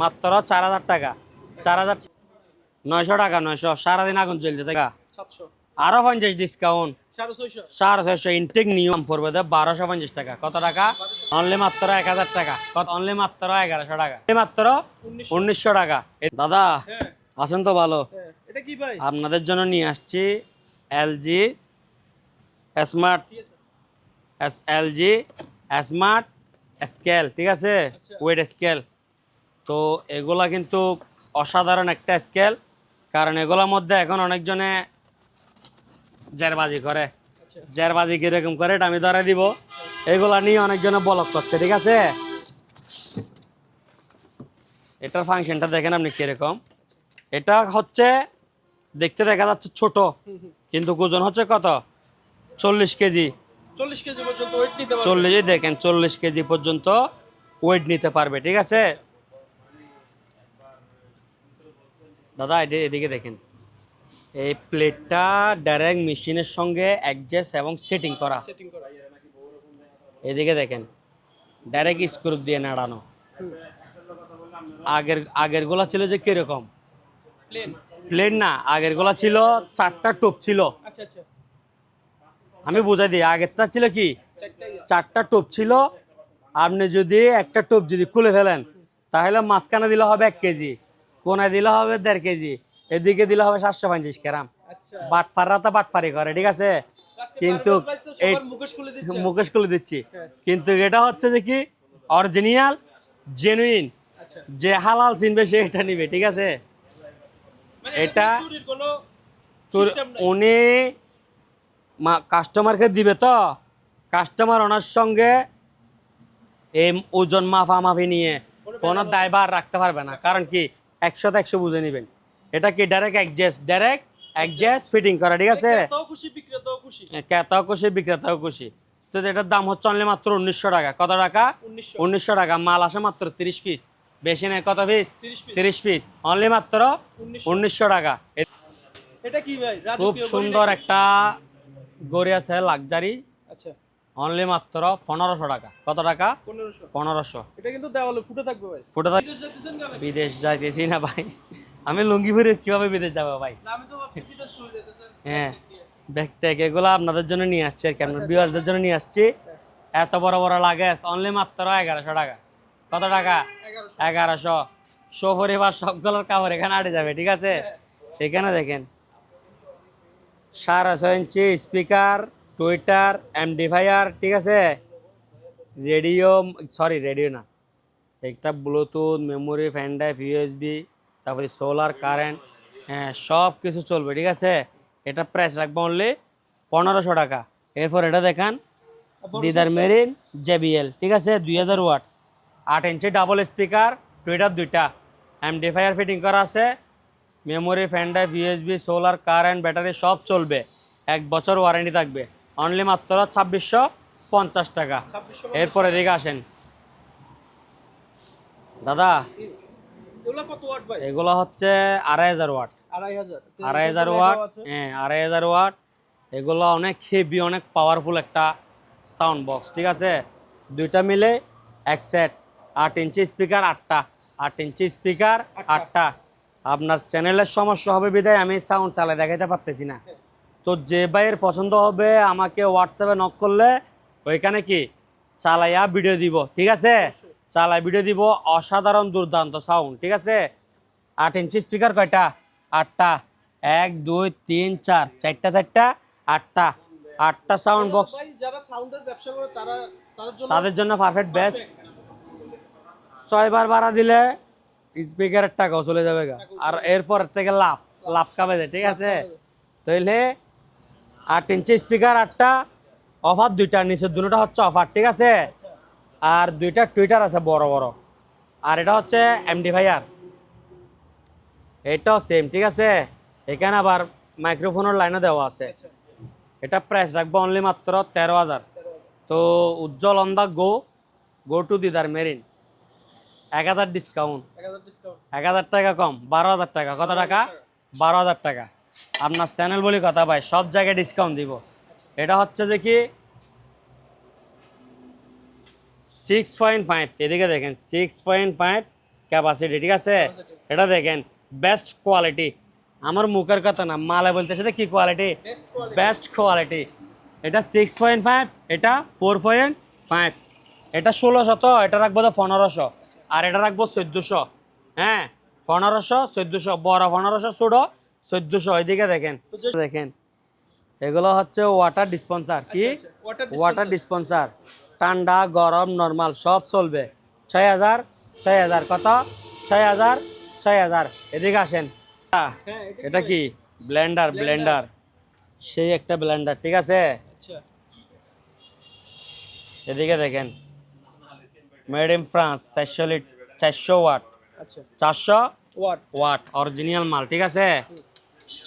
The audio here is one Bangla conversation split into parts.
মাত্র চার হাজার টাকা। চার হাজার নয়শো টাকা নয়শো। সারাদিন আগুন চলতে টাকা আরও পঞ্চাশ ডিসকাউন্ট সাড়ে ছয়শো। ইনটেক নিয়ম পড়বে তো বারোশো পঞ্চাশ টাকা। কত টাকা? অনলি মাত্র এক হাজার টাকা। কত? অনলি মাত্র এগারোশো টাকা। মাত্র উনিশশো। টাকা। দাদা হ্যাঁ। আছেন তো ভালো? হ্যাঁ। এটা কি ভাই? আপনাদের জন্য নিয়ে আসছি LG smart LG smart scale ঠিক আছে? ওয়েট স্কেল তো এগুলা কিন্তু অসাধারণ একটা স্কেল। কারণ এগুলোর মধ্যে এখন অনেকজনে জেরবাজি করে। জেরবাজি কীরকম করে এটা আমি ধরে দিব। এগুলা নিয়ে অনেকজনে বলক করছে ঠিক আছে? এটার ফাংশনটা দেখেন আপনি কীরকম। এটা হচ্ছে দেখতে দেখা যাচ্ছে ছোট কিন্তু ওজন হচ্ছে কত? চল্লিশ কেজি। চল্লিশ কেজি পর্যন্ত ওয়েট নিতে পারবে। চল্লিশই দেখেন চল্লিশ কেজি পর্যন্ত ওয়েট নিতে পারবে ঠিক আছে? দাদা এটা এদিকে দেখেন। এই প্লেটটা ডাইরেক্ট মেশিনের সঙ্গে অ্যাডজাস্ট এবং সেটিং করা। এদিকে দেখেন ডাইরেক্ট স্ক্রু দিয়ে নাড়ানো। আগের আগের গোলা ছিল যে কীরকম? প্লেন না আগের গোলা ছিল চারটা টোপ ছিল। আচ্ছা আচ্ছা। আমি বুঝাই দিই আগেরটা ছিল কি? চারটা টোপ ছিল। আপনি যদি একটা টোপ যদি খুলে ফেলেন তাহলে মাঝখানে দিলে হবে এক কেজি। কোনায় দিলে হবে দেড় কেজি এদিকে দিলে হবে সাতশো পঞ্চাশ গ্রাম। আচ্ছা। বাটফাররা তো বাটফারি করে ঠিক আছে? কিন্তু মুকেশ খুলে দিচ্ছি। হ্যাঁ। কিন্তু এটা হচ্ছে যে কি? অরিজিনাল জেনুইন আচ্ছা। যে হালাল চিনবে সে এটা নিবে ঠিক আছে? মানে এটা উনি কাস্টমারকে দিবে তো? কাস্টমার ওনার সঙ্গে এই ওজন মাফামাফি নিয়ে কোনো দায়ভার রাখতে পারবে না। কারণ কি? একশোতে একশো বুঝে নেবেন। এটা কি direct adjust direct adjust fitting করা ঠিক আছে? ক্রেতাও খুশি বিক্রেতাও খুশি। ক্রেতাও খুশি বিক্রেতাও খুশি। তো এটার দাম হচ্ছে অনলি মাত্র উনিশশো টাকা। কত টাকা? উনিশশো। টাকা। মাল আসে মাত্র তিরিশ পিস বেশি নেই কত পিস তিরিশ পিস অনলি মাত্র উনিশশো। টাকা। এটা কি ভাই? খুব সুন্দর একটা গড়ি আছে লাক্সারি অনলি মাত্র পনেরোশো টাকা। কত টাকা? পনেরোশো। এটা কিন্তু দেওয়ালে ফুটে থাকবে ভাই। ফুটে থাক- বিদেশ যাইতেছি না ভাই। আমি লুঙ্গি পরে কীভাবে বিদেশ যাব ভাই? হ্যাঁ। ব্যাগট্যাগ এগুলো আপনাদের জন্য নিয়ে আসছি আর কি। আপনার বিয়ারদের জন্য নিয়ে আসছি। এত বড় বড় লাগেজ অনলি মাত্র এগারোশো টাকা। কত টাকা? এগারোশো। শোপরিবার সবগুলোর কাপড় এখানে আটে যাবে ঠিক আছে? এখানে দেখেন। সাড়ে ছয় ইঞ্চি স্পিকার টুইটার এমডিফায়ার ঠিক আছে? রেডিও সরি রেডিও না। একটা bluetooth memory pen drive USB তারপরে সোলার কারেন্ট হ্যাঁ সব কিছু চলবে, ঠিক আছে? এটা প্রাইস রাখব অনলি পনেরোশো টাকা। এরপর এটা দেখান, দিদার মেরিন জেবিএল ঠিক আছে? দুই হাজার ওয়াট। আট ইঞ্চি ডাবল স্পিকার টুইটার দুইটা। এমডিফায়ার ফিটিং করা আছে। Memory pen drive USB solar current battery সব চলবে। এক বছর ওয়ারেন্টি থাকবে। অনলি মাত্র ছাব্বিশশো পঞ্চাশ টাকা। এরপর এদিকে আসেন। দাদা এগুলো হচ্ছে আড়াই হাজার ওয়াট। আড়াই হাজার। ওয়াট হ্যাঁ আড়াই হাজার ওয়াট। এগুলো অনেক হেভি অনেক পাওয়ারফুল একটা সাউন্ড বক্স ঠিক আছে? দুইটা মিলে এক সেট আট ইঞ্চি স্পিকার আটটা আট ইঞ্চি স্পিকার আটটা। আপনার চ্যানেলের সমস্যা হবে বিধায় আমি সাউন্ড চালাই দেখাইতে পারতেছি না। তো যে ভাইয়ের পছন্দ হবে আমাকে হোয়াটসঅ্যাপে নক করলে ওইখানে কি? চালাইয়া ভিডিও দিব ঠিক আছে? চালাই ভিডিও দিব অসাধারণ দুর্দান্ত সাউন্ড ঠিক আছে? আট ইঞ্চি স্পিকার কয়টা? আটটা। এক দুই তিন চার। চারটা চারটা? আটটা। আটটা সাউন্ড বক্স যারা সাউন্ডের ব্যবসা করে তারা তাদের জন্য তাদের জন্য পারফেক্ট বেস্ট ছয়বার ভাড়া দিলে স্পিকারের টাকাও চলে যাবে গা। আর এরপর থেকে লাভ লাভ কাবে যায় ঠিক আছে? তাইলে আট ইঞ্চি স্পিকার আটটা অফার দুইটা নিচের দুটোটা হচ্ছে অফার ঠিক আছে? আর দুইটা টুইটার আছে বড় বড়। আর এটা হচ্ছে এমডি ভাইয়ার এটাও সেম ঠিক আছে? এখানে আবার মাইক্রোফোনের লাইনও দেওয়া আছে। এটা প্রাইস রাখব অনলি মাত্র তেরো হাজার। তো উজ্জ্বল অন দা গো গো টু দিদার মেরিন। এক হাজার ডিসকাউন্ট এক হাজার টাকা কম বারো হাজার টাকা। কত টাকা? বারো হাজার টাকা। আপনার চ্যানেল বলি কথা ভাই সব জায়গায় ডিসকাউন্ট দিব। এটা হচ্ছে যে কি? সিক্স পয়েন্ট ফাইভ এদিকে দেখেন সিক্স পয়েন্ট ফাইভ ক্যাপাসিটি ঠিক আছে? এটা দেখেন বেস্ট কোয়ালিটি আমার মুখের কথা না মালে বলতে সাথে কি quality best quality best quality এটা সিক্স পয়েন্ট ফাইভ এটা ফোর পয়েন্ট ফাইভ এটা ষোলোশো তো এটা রাখব তো পনেরোশো। আর এটা রাখব চোদ্দোশো। হ্যাঁ পনেরোশো চোদ্দোশো। বড় পনেরোশো ছোটো চোদ্দোশো এদিকে দেখেন। দেখেন এগুলো হচ্ছে ওয়াটার ডিসপেন্সার কি? ওয়াটার ওয়াটার ডিসপেন্সার ঠান্ডা গরম নর্মাল সব চলবে। ছয় হাজার ছয় হাজার কত? ছয় হাজার ছয় হাজার। এদিকে আসেন। হ্যাঁ এটা কি? ব্লেন্ডার ব্লেন্ডার সেই একটা ব্লেন্ডার ঠিক আছে? আচ্ছা। এদিকে দেখেন। মেড ইন ফ্রান্স চারশো লিট চারশো ওয়াট আচ্ছা। চারশো ওয়াট ওয়াট অরিজিনাল মাল ঠিক আছে?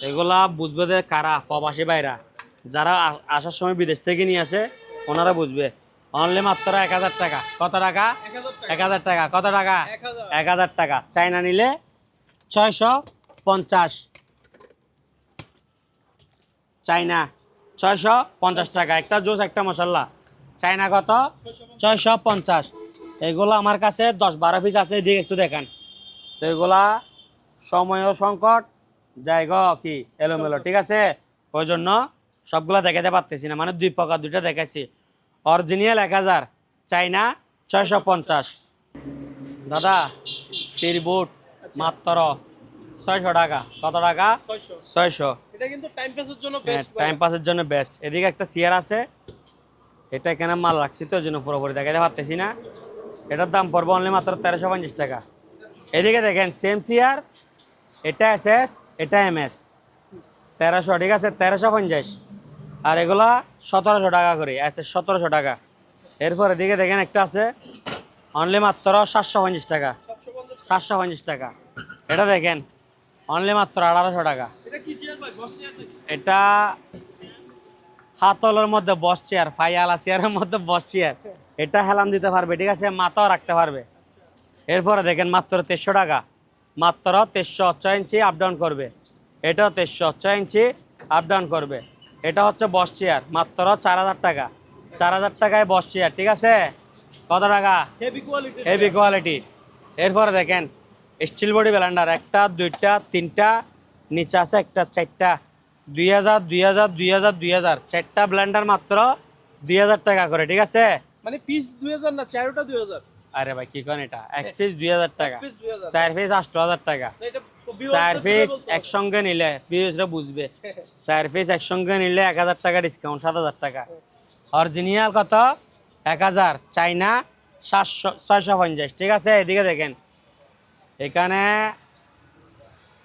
এগুলা বুঝবে যে কারা, প্রবাসী বাইরা যারা আসার সময় বিদেশ থেকে নিয়ে আসে, ওনারা বুঝবে। অনলি মাত্র এক হাজার টাকা। কত টাকা? এক হাজার টাকা। কত টাকা? এক হাজার টাকা। চাইনা নিলে ছয়শো পঞ্চাশ। চাইনা, ছয়শো পঞ্চাশ টাকা। একটা জোস, একটা মশলা। চাইনা কত? ছয়শো পঞ্চাশ। এগুলো আমার কাছে দশ বারো পিস আছে, এদিকে একটু দেখান। তো এগুলা সময় সংকট জায়গা কি এলোমেলো ঠিক আছে? ওই জন্য সবগুলা দেখাতে পারতেছি না মানে দুই প্রকার দুইটা দেখাচ্ছি অরিজিনাল এক হাজার চাইনা ছয়শো পঞ্চাশ। দাদা তির বুট মাত্র ছয়শো টাকা। কত টাকা? ছয়শো। টাইম পাসের জন্য হ্যাঁ বেস্ট বেস্ট এদিকে একটা চেয়ার আছে। এটা এখানে মাল রাখছি তো ওই জন্য পুরোপুরি দেখাতে পারতেছি না। এটার দাম পড়বে অনলি মাত্র তেরোশো পঞ্চাশ টাকা। এদিকে দেখেন সেম চেয়ার এটা এস এস এটা এম এস তেরোশো ঠিক আছে? তেরোশো পঞ্চাশ। আর এগুলা সতেরোশো টাকা করে এস এস সতেরোশো টাকা। এরপর দিকে দেখেন একটা আছে অনলি মাত্র সাতশো পঞ্চাশ টাকা। সাতশো পঞ্চাশ টাকা। এটা দেখেন অনলি মাত্র আঠারোশো টাকা। এটা হাতলের মধ্যে বস চেয়ার ফাইয়ালা চেয়ারের মধ্যে বস চেয়ার এটা হেলান দিতে পারবে ঠিক আছে? মাথাও রাখতে পারবে। এরপরে দেখেন মাত্র তেরোশো টাকা। মাত্র তেরোশো ছয় ইঞ্চি আপ ডাউন করবে। এটাও তেরোশো ছয় ইঞ্চি আপ ডাউন করবে। এটা হচ্ছে বস চেয়ার মাত্র চার হাজার টাকা। চার হাজার টাকায় বস চেয়ার ঠিক আছে? কত টাকা? হেভি কোয়ালিটি হেভি কোয়ালিটি এরপরে দেখেন স্টিল বডি ব্লেন্ডার একটা দুইটা তিনটা নিচে আছে একটা চারটা। দুই হাজার দুই হাজার দুই হাজার দুই হাজার। চারটা ব্লেন্ডার মাত্র দুই হাজার টাকা করে ঠিক আছে? মানে পিস দুই হাজার না চারোটা দুই হাজার। আরে ভাই কি কন এটা? এক পিস দুই হাজার টাকা। চার পিস হাজার টাকা। চার পিস একসঙ্গে নিলে পিসরা বুঝবে। চার পিস একসঙ্গে নিলে এক হাজার টাকা ডিসকাউন্ট সাত হাজার টাকা। অরিজিনাল কত? এক হাজার। চাইনা সাতশো ছয়শো পঞ্চাশ। ঠিক আছে এদিকে দেখেন। এখানে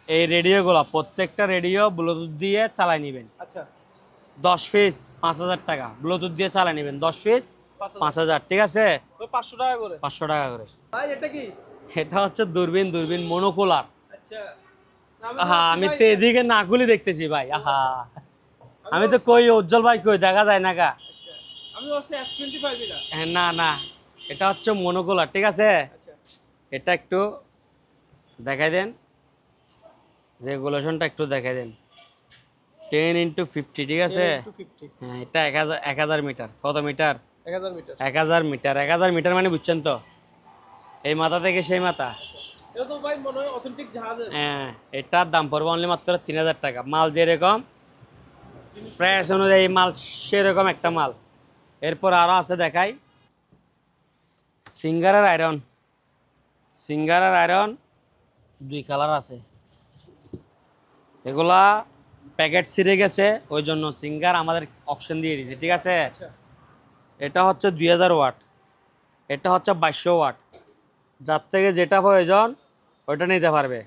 এই রেডিওগুলো প্রত্যেকটা রেডিও ব্লুটুথ দিয়ে চালাই নেবেন। আচ্ছা। দশ পিস পাঁচ হাজার টাকা। ব্লুটুথ দিয়ে চালাই নেবেন। দশ পিস পাঁচ হাজার। ঠিক আছে? পাঁচশো টাকা করে। পাঁচশো টাকা করে। ভাই এটা কি? এটা হচ্ছে দূরবীন দূরবীন মনোকুলার। আচ্ছা। আমি তো এদিকে নাকুলি দেখতেছি ভাই আহা। আমি তো কই উজ্জ্বল ভাই কই দেখা যায় না কা? আচ্ছা। হ্যাঁ, না না। এটা হচ্ছে মনোকুলার ঠিক আছে? আচ্ছা। এটা একটু দেখাই দেন। রেগুলেশনটা একটু দেখাই দেন। টেন ইন্টু ফিফটি ঠিক আছে? হ্যাঁ এটা এক হাজার এক হাজার মিটার। কত মিটার? এক হাজার মিটার। এক হাজার মিটার এক হাজার মিটার মানে বুঝছেন তো? এই মাথা থেকে সেই মাথা। হয় এটার দাম পড়বে অনলি মাত্র তিন হাজার টাকা। মাল যেরকম প্রাইস অনুযায়ী মাল সেরকম একটা মাল। এরপর আরও আছে দেখাই। সিঙ্গারের আয়রন সিঙ্গারের আয়রন দুই কালার আছে। এগুলা প্যাকেট ছিঁড়ে গেছে ওই জন্য সিঙ্গার আমাদের অপশন দিয়ে দিয়েছে ঠিক আছে? আচ্ছা। এটা হচ্ছে দুই হাজার ওয়াট। এটা হচ্ছে বাইশশো ওয়াট। যার থেকে যেটা প্রয়োজন ওইটা নিতে পারবে।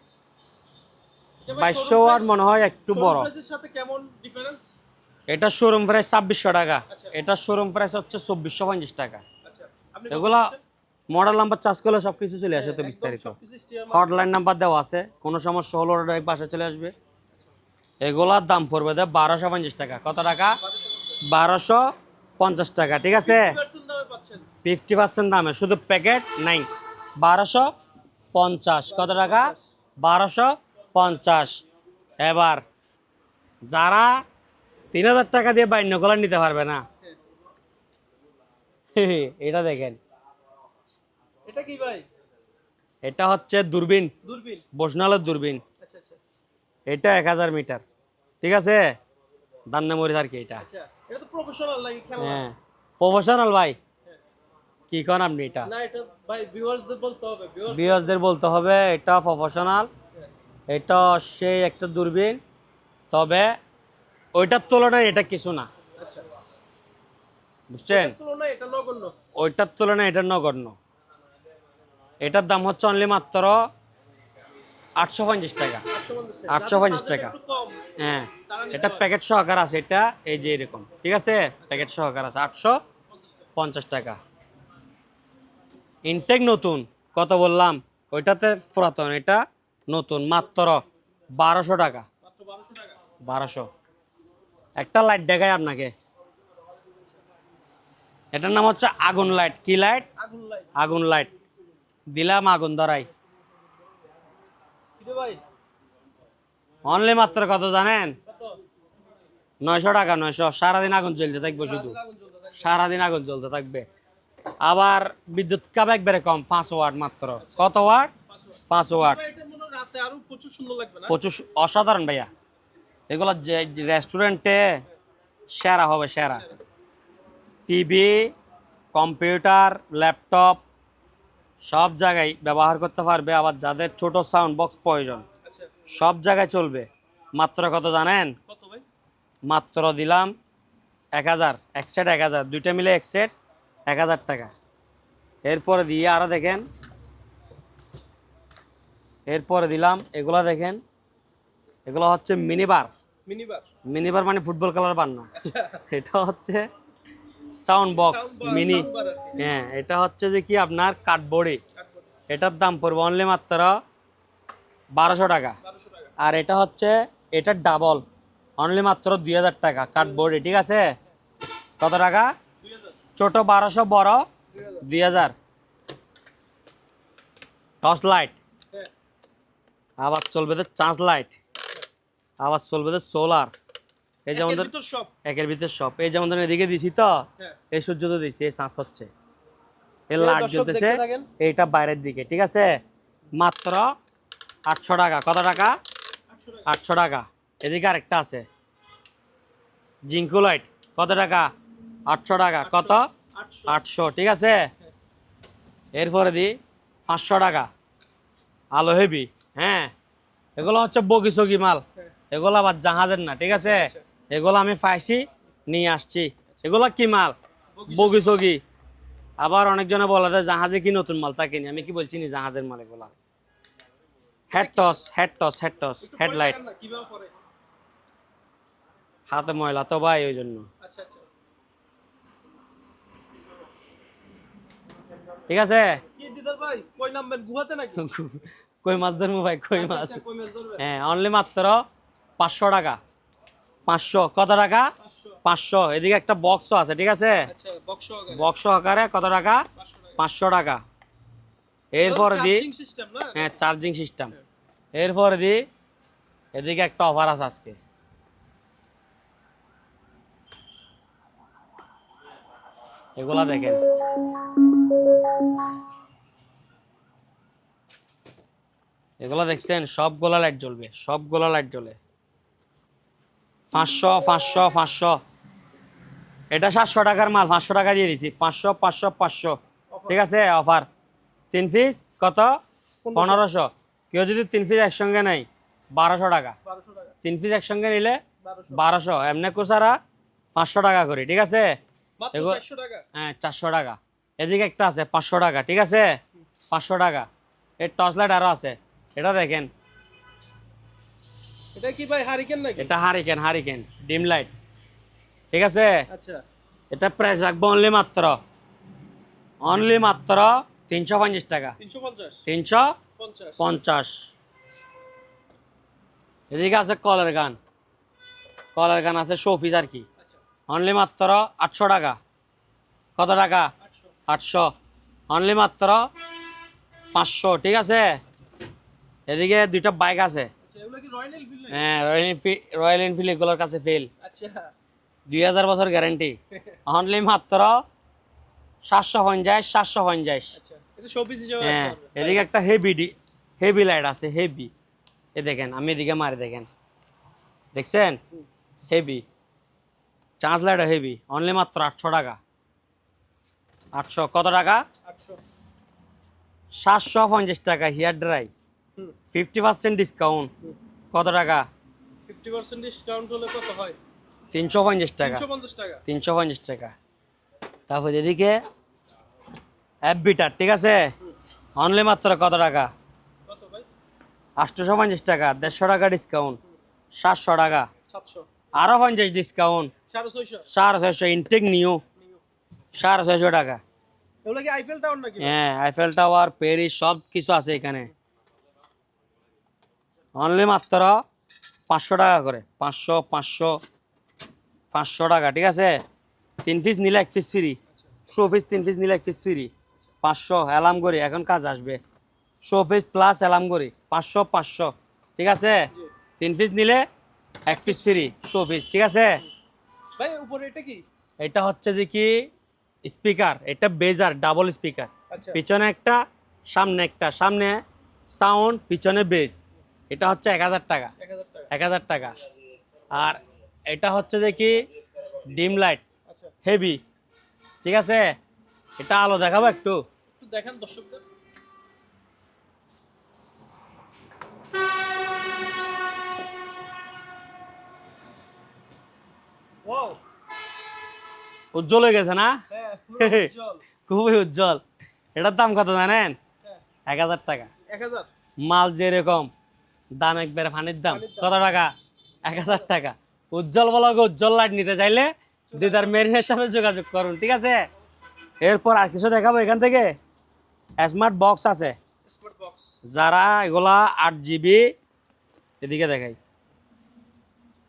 বাইশশো ওয়াট মনে হয় একটু বড়। এটা শোরুম প্রাইস ছাব্বিশশো টাকা। আচ্ছা। এটা শোরুম প্রাইস হচ্ছে চব্বিশশো পঞ্চাশ টাকা। আচ্ছা। এগুলা মডেল নাম্বার চার্জ করলে সব কিছু চলে আসে তো বিস্তারিত। হটলাইন নাম্বার দেওয়া আছে। কোনো সমস্যা হলো ওটা পাশে চলে আসবে। এগুলার দাম পড়বে দেয় বারোশো পঞ্চাশ টাকা। কত টাকা? বারোশো পঞ্চাশ টাকা ঠিক আছে? ফিফটি পার্সেন্ট দামে শুধু প্যাকেট নাই বারোশো পঞ্চাশ। কত টাকা? বারোশো পঞ্চাশ। এবার যারা তিন হাজার টাকা দিয়ে বাইন্য কলার নিতে পারবে না এটা দেখেন। এটা কি ভাই? এটা হচ্ছে দূরবীন। দূরবীন? বসনালের দূরবীন। আচ্ছা আচ্ছা। এটা এক হাজার মিটার ঠিক আছে? দান্নামরি আর কি এটা। আচ্ছা। এটা তো প্রফেশনাল লাগে খেলা? হ্যাঁ। প্রফেশনাল ভাই। কি কন আপনি এটা? না এটা ভাই ভিউয়ার্সদের বলতে হবে ভিউয়ার্স বিয়সদের বলতে হবে এটা প্রফেশনাল এটা সেই একটা দূরবীন তবে ওইটার তুলনায় এটা কিছু না। আচ্ছা। বুঝছেন? ওইটার তুলনায় এটা নগণ্য। এটার দাম হচ্ছে অনলি মাত্র আটশো পঞ্চাশ টাকা। 850 টাকা। 850 যাদের টাকা। হ্যাঁ এটা প্যাকেট সহকার আছে এটা এই যে এরকম ঠিক আছে? প্যাকেট সহকার আছে আটশো পঞ্চাশ টাকা। ইনটেক নতুন কত বললাম? ওইটাতে পুরাতন এটা নতুন মাত্র বারোশো টাকা। মাত্র 1200 টাকা। বারোশো। একটা লাইট দেখায় আপনাকে। এটার নাম হচ্ছে আগুন লাইট কি লাইট আগুন লাইট দিলাম আগুন ধরাই। ভাই? অনলি মাত্র কত জানেন? নয়শো টাকা, নয়শো। সারাদিন আগুন চলতে থাকবে শুধু। সারাদিন আগুন চলতে থাকবে। আবার বিদ্যুৎ কাপ একবারে কম, পাঁচ ওয়াট মাত্র। কত ওয়াট? পাঁচ ওয়াট। প্রচুর অসাধারণ ভাইয়া। এগুলো যে রেস্টুরেন্টে সেরা হবে, সেরা। টিভি, কম্পিউটার, ল্যাপটপ, সব জায়গায় ব্যবহার করতে পারবে। আবার যাদের ছোট সাউন্ড বক্স প্রয়োজন। সব জায়গায় চলবে। মাত্র কত জানেন? মাত্র দিলাম এক হাজার। এক সেট এক হাজার। দুইটা মিলে এক সেট এক হাজার টাকা। এরপরে দিয়ে আরও দেখেন। এরপরে দিলাম এগুলা দেখেন। এগুলো হচ্ছে মিনিবার মিনিবার মিনিবার মানে ফুটবল খেলার বার না এটা হচ্ছে সাউন্ড বক্স মিনি হ্যাঁ এটা হচ্ছে যে কি আপনার কাঠবোর্ডে এটার দাম পড়বে অনলি মাত্র বারোশো টাকা। আর এটা হচ্ছে এটার ডাবল অনলি মাত্র দুই হাজার টাকা কাঠবোর্ডে ঠিক আছে? কত টাকা? ছোট বারোশো বড় দুই হাজার। Torch light. আবার চলবে তো চার্জ লাইট। আবার চলবে তো সোলার। এই যেমন একের ভিতর সব। একের ভিতরে সব। এই যেমন ধরেন এদিকে দিছি তো হ্যাঁ। এই সূর্য তো দিছি এই চার্জ হচ্ছে। এই লাইট জ্বলতেছে এইটা বাইরের দিকে ঠিক আছে? মাত্র আটশো টাকা। কত টাকা? আটশো টাকা। এদিকে আরেকটা আছে। জিঙ্কু লাইট কত টাকা? আটশো টাকা। কত? আটশো। ঠিক আছে? এরপরে দি, পাঁচশো টাকা। আলো হেভি হ্যাঁ? এগুলো হচ্ছে বগি সগি মাল। এগুলো আবার জাহাজের না, ঠিক আছে? এগুলো আমি পাইছি, নিয়ে আসছি। এগুলো কি মাল? বগি সগি। আবার অনেকজনে বলে দেয়, জাহাজে কি নতুন মাল? তা কিনি। আমি কি বলছি নি, জাহাজের মাল এগুলা? Head torch head torch head torch headlight হাতে ময়লা তো ভাই ওই জন্য। আচ্ছা আচ্ছা। ঠিক আছে? কই মাছ ধরবো ভাই কই আচ্ছা, মাছ? হ্যাঁ অনলি মাত্র পাঁচশো টাকা। পাঁচশো কত টাকা? পাঁচশো। এদিকে একটা বক্সও আছে ঠিক আছে? বক্স আকারে কত টাকা। পাঁচশো টাকা। এরপরে দি চার্জিং সিস্টেম না? হ্যাঁ চার্জিং সিস্টেম এরপরে দি এদিকে একটা অফার আছে আজকে। এগুলা দেখেন। এগুলা দেখছেন সবগুলা লাইট জ্বলবে সবগুলা লাইট জ্বলে। পাঁচশো পাঁচশো পাঁচশো। এটা সাতশো টাকার মাল পাঁচশো টাকা দিয়ে দিছি। পাঁচশো পাঁচশো পাঁচশো। ঠিক আছে অফার তিন পিস কত? পনেরোশো। কেউ যদি তিন পিস একসঙ্গে নেই বারোশো টাকা। তিন পিস একসঙ্গে নিলে বারোশো। এমনি কুসারা পাঁচশো টাকা করে ঠিক আছে? হ্যাঁ চারশো টাকা। এদিকে একটা আছে পাঁচশো টাকা ঠিক আছে? পাঁচশো টাকা। এর টর্চ লাইট আরও আছে। এটা দেখেন। এটা কি ভাই হারিকেন নাকি? এটা হারিকেন হারিকেন ডিম লাইট ঠিক আছে? আচ্ছা। এটা প্রাইস রাখব অনলি মাত্র। অনলি মাত্র তিনশো পঞ্চাশ টাকা। তিনশো পঞ্চাশ। এদিকে আছে কলের গান। কলের গান আছে শোফিস আর কি। আচ্ছা। অনলি মাত্র আটশো টাকা। কত টাকা? আটশো। অনলি মাত্র পাঁচশো ঠিক আছে? এদিকে দুইটা বাইক আছে। আচ্ছা হ্যাঁ রয়্যাল এনফিল্ড রয়্যাল এনফিল্ড এগুলোর কাছে ফেল আচ্ছা। দুই হাজার বছর গ্যারান্টি অনলি মাত্র সাতশো পঞ্চাশ সাতশো পঞ্চাশ। হ্যাঁ এদিকে একটা হেভি হেভি লাইট আছে হেভি এ দেখেন আমি এদিকে মারি দেখেন। দেখছেন? Heavy charge light heavy only মাত্র আটশো টাকা। আটশো কত টাকা? সাতশো পঞ্চাশ টাকা hair dry fifty percent discount কত টাকা? ফিফটি পার্সেন্ট ডিসকাউন্ট হলে কত হয়? তিনশো পঞ্চাশ টাকা। তিনশো পঞ্চাশ টাকা। তিনশো পঞ্চাশ টাকা। তারপর এদিকে অ্যাপবিটার ঠিক আছে? অনলি মাত্র কত টাকা? আটশোশো পঞ্চাশ টাকা দেড়শো টাকা ডিসকাউন্ট সাতশো টাকা। আরও পঞ্চাশ ডিসকাউন্ট সাড়ে ছয়শো। ইনটেক নিউ সাড়ে ছয়শো টাকা। হ্যাঁ আইফেল টাওয়ার প্যারিস সব কিছু আছে এখানে। অনলি মাত্র পাঁচশো টাকা করে পাঁচশো পাঁচশো পাঁচশো টাকা ঠিক আছে? তিন পিস নিলে এক পিস ফ্রি শো পিস তিন পিস নিলে এক পিস ফ্রি পাঁচশো অ্যালার্ম করি এখন কাজ আসবে। শো পিস প্লাস অ্যালার্ম করি পাঁচশো পাঁচশো ঠিক আছে? তিন পিস নিলে এক পিস ফ্রি শো পিস ঠিক আছে? ভাই উপরে এটা কি? এটা হচ্ছে যে কি? স্পিকার এটা বেজার ডাবল স্পিকার পিছনে একটা সামনে একটা সামনে সাউন্ড পিছনে বেস এটা হচ্ছে এক হাজার টাকা। এক হাজার টাকা। আর এটা হচ্ছে যে কি? ডিম লাইট হেভি ঠিক আছে? এটা আলো দেখাবো একটু। একটু দেখেন দর্শকদের। উজ্জ্বল হয়ে গেছে না? হ্যাঁ খুবই উজ্জ্বল। এটার দাম কত জানেন? হ্যাঁ। এক হাজার টাকা। মাল যেরকম দাম একবারে ফানির দাম। কত টাকা? এক হাজার টাকা। উজ্জ্বল বলকে উজ্জ্বল লাইট নিতে চাইলে দিদার মেরিনের সাথে যোগাযোগ করুন ঠিক আছে? এরপর আর কিছু দেখাবো এখান থেকে? স্মার্ট বক্স আছে। যারা এগুলা আট জিবি এদিকে দেখাই।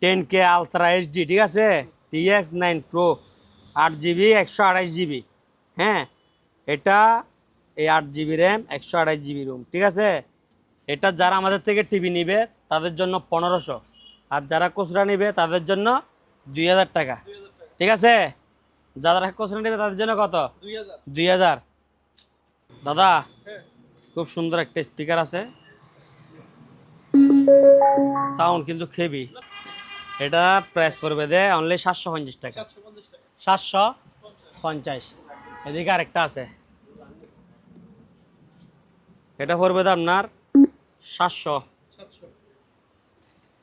টেন কে আলট্রা এইচডি ঠিক আছে? টিএক্স নাইন প্রো আট জিবি একশো আড়াইশ জিবি হ্যাঁ? এটা এই আট জিবি র্যাম একশো আড়াইশ জিবি রুম ঠিক আছে? এটা যারা আমাদের থেকে টিভি নিবে তাদের জন্য পনেরোশো। আর যারা খুচরা নিবে তাদের জন্য দুই দুই হাজার টাকা। ঠিক আছে? যারা খুচরা নেবে তাদের জন্য কত? দুই হাজার। দাদা খুব সুন্দর একটা স্পিকার আছে। সাউন্ড কিন্তু খেবি এটা প্রাইস পড়বে দে অনলি সাতশো পঞ্চাশ টাকা। সাতশো পঞ্চাশ এদিকে আরেকটা আছে। এটা পড়বে তো আপনার সাতশো।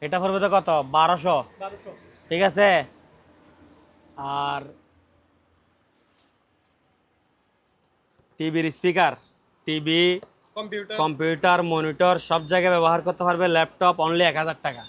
এটা পড়বে তো কত? বারোশো। ঠিক আছে? আর টিভির speaker TV computer. Computer monitor সব জায়গায় ব্যবহার করতে পারবে ল্যাপটপ অনলি এক হাজার টাকা।